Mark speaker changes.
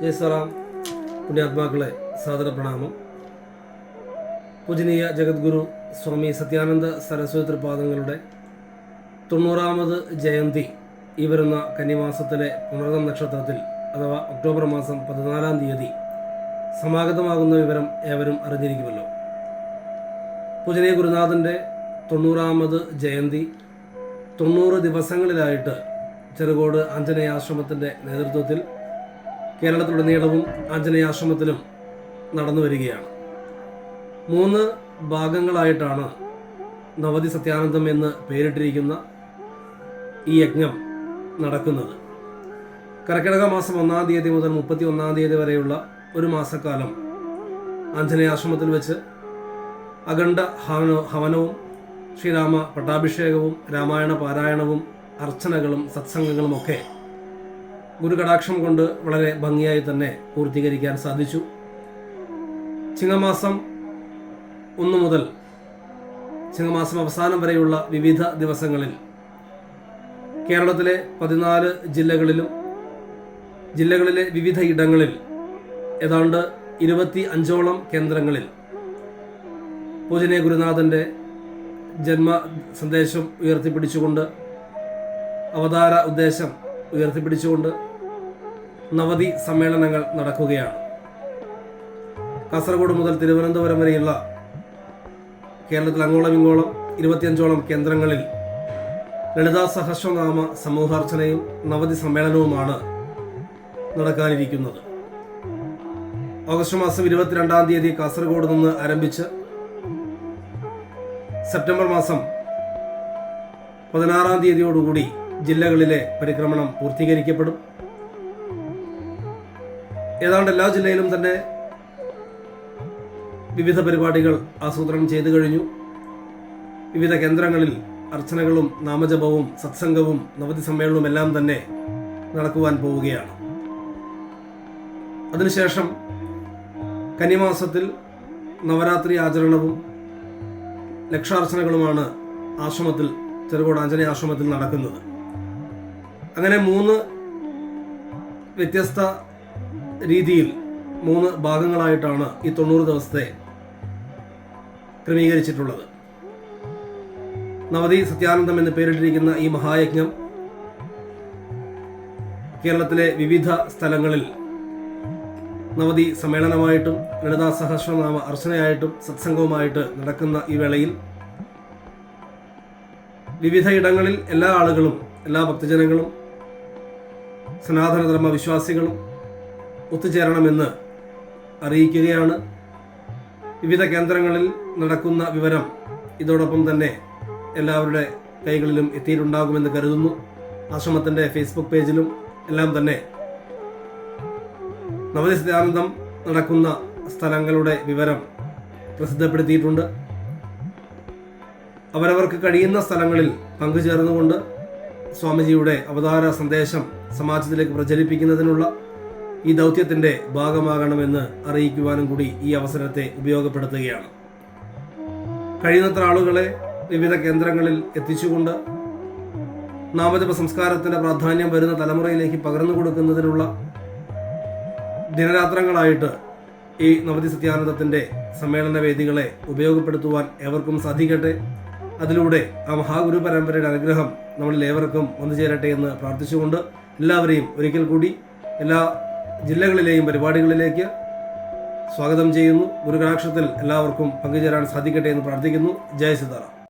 Speaker 1: ജയസറാം പുണ്യാത്മാക്കളെ സാദര പ്രണാമം. പൂജനീയ ജഗദ്ഗുരു സ്വാമി സത്യാനന്ദ സരസ്വതി തൃപാദങ്ങളുടെ തൊണ്ണൂറാമത് ജയന്തി ഈ വരുന്ന കന്നിമാസത്തിലെ പുണർദം നക്ഷത്രത്തിൽ അഥവാ ഒക്ടോബർ മാസം പതിനാലാം തീയതി സമാഗതമാകുന്ന വിവരം ഏവരും അറിഞ്ഞിരിക്കുമല്ലോ. പൂജനീയ ഗുരുനാഥന്റെ തൊണ്ണൂറാമത് ജയന്തി തൊണ്ണൂറ് ദിവസങ്ങളിലായിട്ട് ചെറുകോട് ആഞ്ജനേയാശ്രമത്തിന്റെ നേതൃത്വത്തിൽ കേരളത്തിലുടനീളവും ആഞ്ജനേയാശ്രമത്തിലും നടന്നു വരികയാണ്. മൂന്ന് ഭാഗങ്ങളായിട്ടാണ് നവതി സത്യാനന്ദം എന്ന് പേരിട്ടിരിക്കുന്ന ഈ യജ്ഞം നടക്കുന്നത്. കർക്കിടക മാസം ഒന്നാം തീയതി മുതൽ മുപ്പത്തി ഒന്നാം തീയതി വരെയുള്ള ഒരു മാസക്കാലം ആഞ്ജനേയാശ്രമത്തിൽ വെച്ച് അഖണ്ഡ ഹവന ഹവനവും ശ്രീരാമ പട്ടാഭിഷേകവും രാമായണ പാരായണവും അർച്ചനകളും സത്സംഗങ്ങളും ഒക്കെ ഗുരുകടാക്ഷം കൊണ്ട് വളരെ ഭംഗിയായി തന്നെ പൂർത്തീകരിക്കാൻ സാധിച്ചു. ചിങ്ങമാസം ഒന്ന് മുതൽ ചിങ്ങമാസം അവസാനം വരെയുള്ള വിവിധ ദിവസങ്ങളിൽ കേരളത്തിലെ പതിനാല് ജില്ലകളിലും ജില്ലകളിലെ വിവിധ ഇടങ്ങളിൽ ഏതാണ്ട് ഇരുപത്തി അഞ്ചോളം കേന്ദ്രങ്ങളിൽ പൂജനീയ ഗുരുനാഥന്റെ ജന്മ സന്ദേശം ഉയർത്തിപ്പിടിച്ചുകൊണ്ട് അവതാര ഉദ്ദേശം ഉയർത്തിപ്പിടിച്ചുകൊണ്ട് നവതി സമ്മേളനങ്ങൾ നടക്കുകയാണ്. കാസർഗോഡ് മുതൽ തിരുവനന്തപുരം വരെയുള്ള കേരളത്തിൽ അങ്ങോളം ഇങ്ങോളം ഇരുപത്തിയഞ്ചോളം കേന്ദ്രങ്ങളിൽ ലളിതാ സഹസ്രനാമ സമൂഹാർച്ചനയും നവതി സമ്മേളനവുമാണ് നടക്കാനിരിക്കുന്നത്. ഓഗസ്റ്റ് മാസം ഇരുപത്തിരണ്ടാം തീയതി കാസർഗോഡ് നിന്ന് ആരംഭിച്ച് സെപ്റ്റംബർ മാസം പതിനാറാം തീയതിയോടുകൂടി ജില്ലകളിലെ പരിക്രമണം പൂർത്തീകരിക്കപ്പെടും. ഏതാണ്ട് എല്ലാ ജില്ലയിലും തന്നെ വിവിധ പരിപാടികൾ ആസൂത്രണം ചെയ്തു കഴിഞ്ഞു. വിവിധ കേന്ദ്രങ്ങളിൽ അർച്ചനകളും നാമജപവും സത്സംഗവും നവതി സമ്മേളനവും എല്ലാം തന്നെ നടക്കുവാൻ പോവുകയാണ്. അതിനുശേഷം കന്നിമാസത്തിൽ നവരാത്രി ആചരണവും ലക്ഷാർച്ചനകളുമാണ് ആശ്രമത്തിൽ ചെറുകോട് ആഞ്ജനേയ ആശ്രമത്തിൽ നടക്കുന്നത്. അങ്ങനെ മൂന്ന് വ്യത്യസ്ത രീതിയിൽ മൂന്ന് ഭാഗങ്ങളായിട്ടാണ് ഈ തൊണ്ണൂറ് ദിവസത്തെ ക്രമീകരിച്ചിട്ടുള്ളത്. നവതി സത്യാനന്ദം എന്ന് പേരിട്ടിരിക്കുന്ന ഈ മഹായജ്ഞം കേരളത്തിലെ വിവിധ സ്ഥലങ്ങളിൽ നവതി സമ്മേളനമായിട്ടും ലളിതാ സഹസ്രനാമ അർച്ചനയായിട്ടും സത്സംഗവുമായിട്ട് നടക്കുന്ന ഈ വേളയിൽ വിവിധ ഇടങ്ങളിൽ എല്ലാ ആളുകളും എല്ലാ ഭക്തജനങ്ങളും സനാതനധർമ്മ വിശ്വാസികളും ഒത്തുചേരണമെന്ന് അറിയിക്കുകയാണ്. വിവിധ കേന്ദ്രങ്ങളിൽ നടക്കുന്ന വിവരം ഇതോടൊപ്പം തന്നെ എല്ലാവരുടെ കൈകളിലും എത്തിയിട്ടുണ്ടാകുമെന്ന് കരുതുന്നു. ആശ്രമത്തിന്റെ ഫേസ്ബുക്ക് പേജിലും എല്ലാം തന്നെ നവനിസ്ഥാനന്ദം നടക്കുന്ന സ്ഥലങ്ങളുടെ വിവരം പ്രസിദ്ധപ്പെടുത്തിയിട്ടുണ്ട്. അവരവർക്ക് കഴിയുന്ന സ്ഥലങ്ങളിൽ പങ്കുചേർന്നുകൊണ്ട് സ്വാമിജിയുടെ അവതാര സന്ദേശം സമാജത്തിലേക്ക് പ്രചരിപ്പിക്കുന്നതിനുള്ള ഈ ദൗത്യത്തിന്റെ ഭാഗമാകണമെന്ന് അറിയിക്കുവാനും കൂടി ഈ അവസരത്തെ ഉപയോഗപ്പെടുത്തുകയാണ്. കഴിയുന്നത്ര ആളുകളെ വിവിധ കേന്ദ്രങ്ങളിൽ എത്തിച്ചുകൊണ്ട് നാമജപ സംസ്കാരത്തിന്റെ പ്രാധാന്യം വരുന്ന തലമുറയിലേക്ക് പകർന്നു കൊടുക്കുന്നതിനുള്ള ദിനരാത്രങ്ങളായിട്ട് ഈ നവതി സത്യാനന്ദത്തിന്റെ സമ്മേളന വേദികളെ ഉപയോഗപ്പെടുത്തുവാൻ ഏവർക്കും സാധിക്കട്ടെ. അതിലൂടെ ആ മഹാഗുരു പരമ്പരയുടെ അനുഗ്രഹം നമ്മളിൽ ഏവർക്കും വന്നു ചേരട്ടെ എന്ന് പ്രാർത്ഥിച്ചുകൊണ്ട് എല്ലാവരെയും ഒരിക്കൽ കൂടി എല്ലാ ജില്ലകളിലെയും പരിപാടികളിലേക്ക് സ്വാഗതം ചെയ്യുന്നു. ഗുരുകടാക്ഷത്തിൽ എല്ലാവർക്കും പങ്കുചേരാൻ സാധിക്കട്ടെ എന്ന് പ്രാർത്ഥിക്കുന്നു. ജയ സിതാറാം.